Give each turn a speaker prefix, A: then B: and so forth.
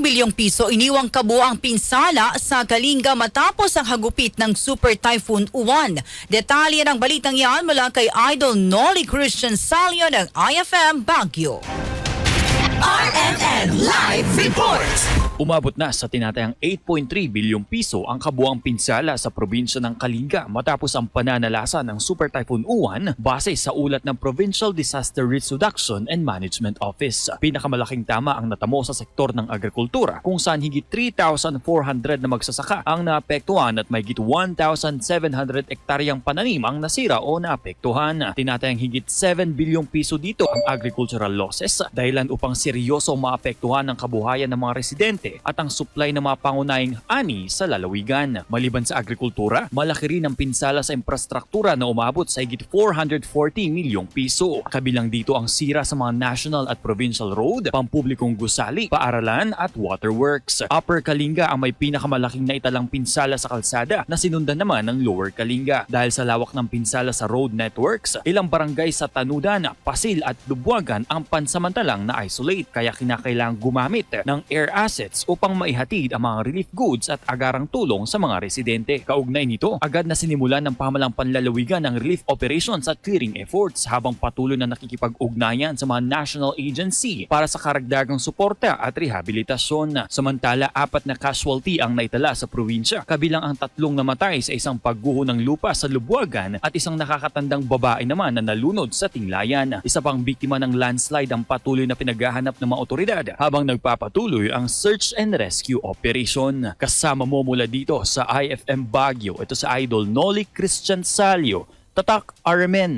A: bilyong piso iniwang kabuang pinsala sa Kalinga matapos ang hagupit ng Super Typhoon Uwan. Detalye ng balitang yan mula kay Idol Nolly Christian Salio ng IFM Baguio.
B: Report!
C: Umabot na sa tinatayang 8.3 bilyong piso ang kabuang pinsala sa probinsya ng Kalinga matapos ang pananalasa ng Super Typhoon Uwan base sa ulat ng Provincial Disaster Risk Reduction and Management Office. Pinakamalaking tama ang natamo sa sektor ng agrikultura kung saan higit 3,400 na magsasaka ang naapektuhan at may higit 1,700 ektaryang pananim ang nasira o naapektuhan. Tinatayang higit 7 bilyong piso dito ang agricultural losses dahilan upang seryoso maapektuhan ang kabuhayan ng mga residente at ang supply ng mga pangunahing ani sa lalawigan. Maliban sa agrikultura, malaki rin ang pinsala sa infrastruktura na umabot sa higit 440 milyong piso. Kabilang dito ang sira sa mga national at provincial road, pampublikong gusali, paaralan at waterworks. Upper Kalinga ang may pinakamalaking naitalang pinsala sa kalsada na sinundan naman ng Lower Kalinga. Dahil sa lawak ng pinsala sa road networks, ilang barangay sa Tanudan, Pasil at Dubuagan ang pansamantalang na-isolate kaya kinakailangang gumamit ng air assets upang maihatid ang mga relief goods at agarang tulong sa mga residente. Kaugnay nito, agad na sinimulan ng pamalang panlalawigan ng relief operations at clearing efforts habang patuloy na nakikipag-ugnayan sa mga national agency para sa karagdagang suporta at rehabilitasyon. Samantala, apat na casualty ang naitala sa probinsya, kabilang ang tatlong namatay sa isang pagguho ng lupa sa Lubuagan at isang nakakatandang babae naman na nalunod sa tinglayan. Isa pang biktima ng landslide ang patuloy na pinaghahanap ng mga otoridad habang nagpapatuloy ang search and rescue operation. Kasama mo mula dito sa IFM Baguio, ito sa Idol Nolly Christian Salio, Tatak RMN.